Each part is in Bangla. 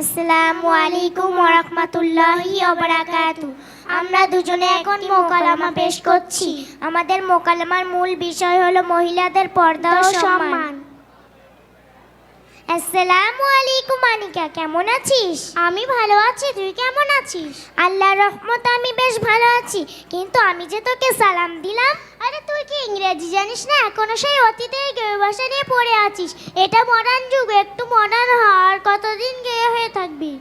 আসসালামু আলাইকুম ওরহমাতুল্লাহি ওবারাকাতু আমরা দুজনে এখন মোকালামা পেশ করছি। আমাদের মোকালামার মূল বিষয় হলো মহিলাদের পর্দা ও সম্মান। আসসালামু আলাইকুম আনিকা কেমন আছিস? আমি ভালো আছি তুই কেমন আছিস? আল্লাহর রহমতে আমি বেশ ভালো আছি। কিন্তু আমি যে তোকে সালাম দিলাম কি জানিস না, এখনও সেই অতীতের গেয়ে ভাষা নিয়ে পড়ে আছিস। এটা মডার্ন যুগ, একটু মডার্ন হওয়ার কতদিন গেয়ে হয়ে থাকবি?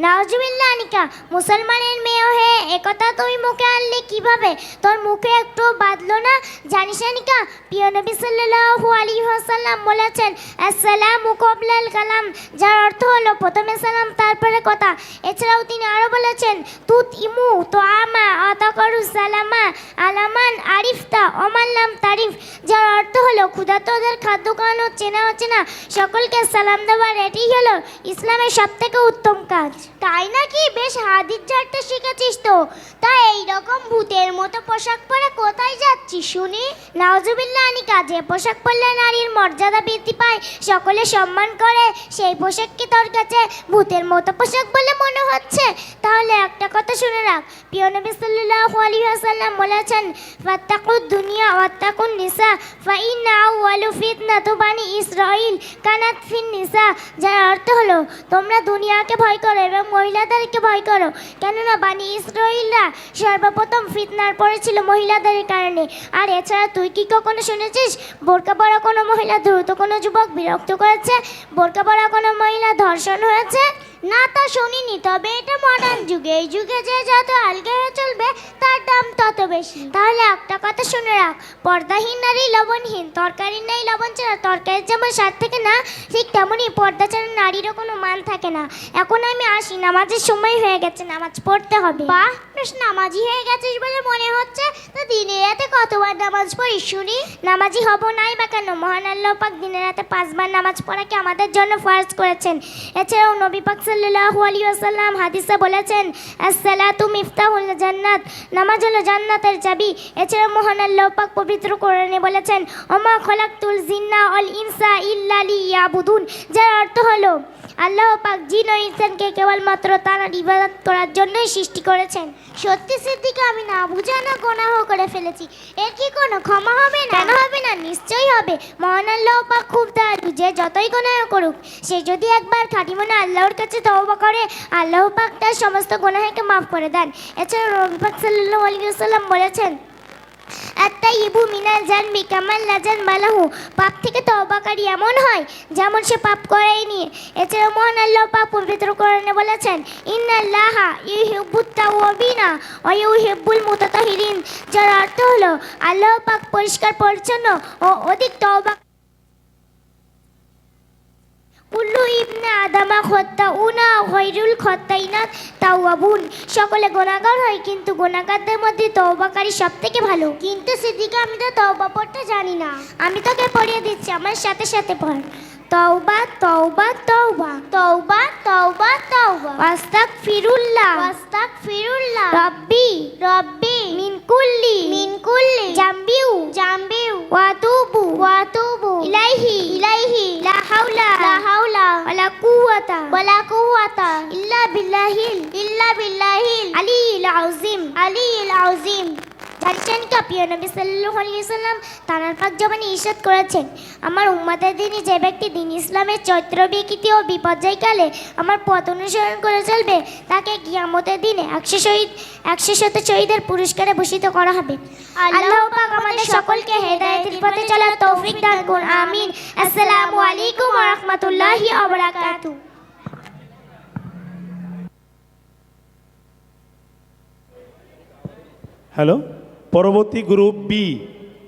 নাওজুবিল্লা আনিকা, মুসলমানের মেয়ে হয়ে একথা তুই মুখে আনলি কীভাবে? তোর মুখে একটু বাঁধলো না? জানিস আনিকা, প্রিয় নবী সাল্লাল্লাহু আলাইহি ওয়াসাল্লাম বলেছেন, আসসালামু কবলাল কালাম যার অর্থ হলো, প্রথমে সালাম, তারপরে কথা এছাড়াও তিনি আরও বলেছেন তুত ইমু তো আমা আতাকরু সালামা আলামান আরিফতা অমাল্লাম তারিফ যার অর্থ হলো ক্ষুধার্তদের খাদ্য খাওয়ানো চেনা অচেনা, সকলকে সালাম দেওয়ার এটাই হলো ইসলামের সব থেকে উত্তম কাজ তাই নাকি? বেশ হাদিস ঝাড়তে শিখেছিস তো। তা এই রকম ভূতের মতো পোশাক পরে কোথায় যাচ্ছিস শুনি? নাওজুবিল্লা আনি কাজে পোশাক পরলে নারীর মর্যাদা বৃদ্ধি পায়, সকলে সম্মান করে, সেই পোশাক কি তোর কাছে? ভূতের মতো পোশাক বলে মনে হচ্ছে। তাহলে একটা কথা শুনে রাখ। প্রিয় নবী সাল্লাল্লাহু আলাইহি ওয়াসাল্লাম বলেছেন, ফাত্তাকুদ দুনিয়া ওয়াত্তাকুন নিসা ফাইন্না আউয়ালু ফিতনাতু বানি ইসরাইল কানাত ফিন নিসা। যার অর্থ হলো, তোমরা দুনিয়াকে ভয় করো এবং মহিলাদেরকে ভয় করো। কেননা বানি ইসরাইলরা সর্বপ্রথম ফিতনার পড়েছিল মহিলাদের কারণে। আর এছাড়া তুই কি কখনো শুনেছিস? বোরকা পরা কোনো মহিলা দ্রুত কোনো যুবক বিরক্ত করেছে? বোরকা পরা কোনো মহিলা ধর্ষণ হয়েছে? না তা শুনিনি, তবে এটা মডার্ন যুগে। এই যুগে যে যত আলগে হয়ে চলবে, তার দাম তত বেশি। তাহলে একটা কথা শুনে রাখ, পর্দাহীন নারী লবণহীন তরকারি নেই লবণ ছাড়া তরকারির যেমন স্বাদ থাকে না, ঠিক তেমনই পর্দা ছাড়া নারীরও কোনো মান থাকে না। এখন আমি আসি, নামাজের সময় হয়ে গেছে, নামাজ পড়তে হবে। বাহ! বেশ নামাজি হয়ে গেছিস বলে মনে হচ্ছে? তো দিনে রাতে কতবার নামাজ পড়িস শুনি? নামাজি হব নাই বা কেন? মহান আল্লাহ পাক দিনে রাতে পাঁচবার নামাজ পড়াকে আমাদের জন্য ফরজ করেছেন? এছাড়াও নবী পাক সাল্লাল্লাহু আলাইহি ওয়াসাল্লাম হাদিসে বলেছেন, আসসালাতু মিফতাহুল জান্নাত নামাজ হলো জান্নাতের চাবি। এছাড়াও মহান আল্লাহ পাক পবিত্র কোরআনে বলেছেন, ওমা খলাকতুল জিন্না অল ইনসা ইল্লা লিয়াবুদুন যার অর্থ হলো আল্লাহ পাক জিন ও ইনসানকে কেবলমাত্র তার ইবাদত করার জন্যই সৃষ্টি করেছেন। সত্যি সিদ্দিকা আমি না বুঝে না গোনাহ করে ফেলেছি। এর কি কোনো ক্ষমা হবে না কেন? হবে না নিশ্চয়ই হবে? মহান আল্লাহ পাক খুব দয়ালু যে যতই গোনাহ করুক সে যদি একবার খাঁটি মনে আল্লাহর কাছে তওবা করে আল্লাহ পাক তার সমস্ত গোনাহকে মাফ করে দেন। এছাড়া রবি পাক সাল্লাল্লাহু আলাইহি ওয়াসাল্লাম কামাল লাজান বালাহু। পাপ থেকে এমন হয়, যেমন সে পাপ করেনি। এছাড়া মহান আল্লাহ পাক পবিত্র কোরআনে বলেছেন, ইন্নাল্লাহা ইউহিব্বুত তাওয়াবিনা ওয়া ইউহিব্বুল মুতাতাহিরিন। যার অর্থ হলো, আল্লাহ পাক পরিষ্কার, পরিচ্ছন্ন ও অধিক তওবা কুল্লু ইবনে আদামা খত্তা উনা হৈরুল খত্তাইনাত তাওয়াবুন। সকলে গোনাগার হয় কিন্তু গোনাগারদের মধ্যে তওবাকারী সব থেকে ভালো। কিন্তু সিদ্দিকা আমি তো তওবা পড়তে জানি না। আমি তোকে পড়িয়ে দিচ্ছি আমার সাথে সাথে পড়। তওবা তওবা তওবা তওবা তওবা তওবা। ওয়াস্তাগফিরুল্লাহ ওয়াস্তাগফিরুল্লাহ রব্বি। রব্বি। মিন কুল্লি। মিন কুল্লি। জাম্বিউ। জাম্বিউ। ওয়াতুবু ওয়াতুবু ইলাইহি ইলাইহি। حول لا حول ولا قوة. ولا قوة. إلا بالله. إلا بالله. العلي العظيم. علي العظيم. কি প্রিয় নবী সাল্লাল্লাহু আলাইহি সাল্লাম তানার পাক জবানে ইরশাদ করেছেন, আমার উম্মাদের দিনই যে ব্যক্তি দিন ইসলামের চৈত্র বিকৃতি ও বিপর্যয়কালে আমার পথ অনুসরণ করে চলবে, তাকে কিয়ামতের দিনে একশো শহীদ, একশো শত শহীদের পুরস্কারে ভূষিত করা হবে। আল্লাহ পাক আমাদের সকলকে হেদায়েতের পথে চলার তৌফিক দান করুন, আমিন। আসসালামু আলাইকুম ওয়া রাহমাতুল্লাহি ওয়া বারাকাতুহু। হ্যালো পরবর্তী গ্রুপ বি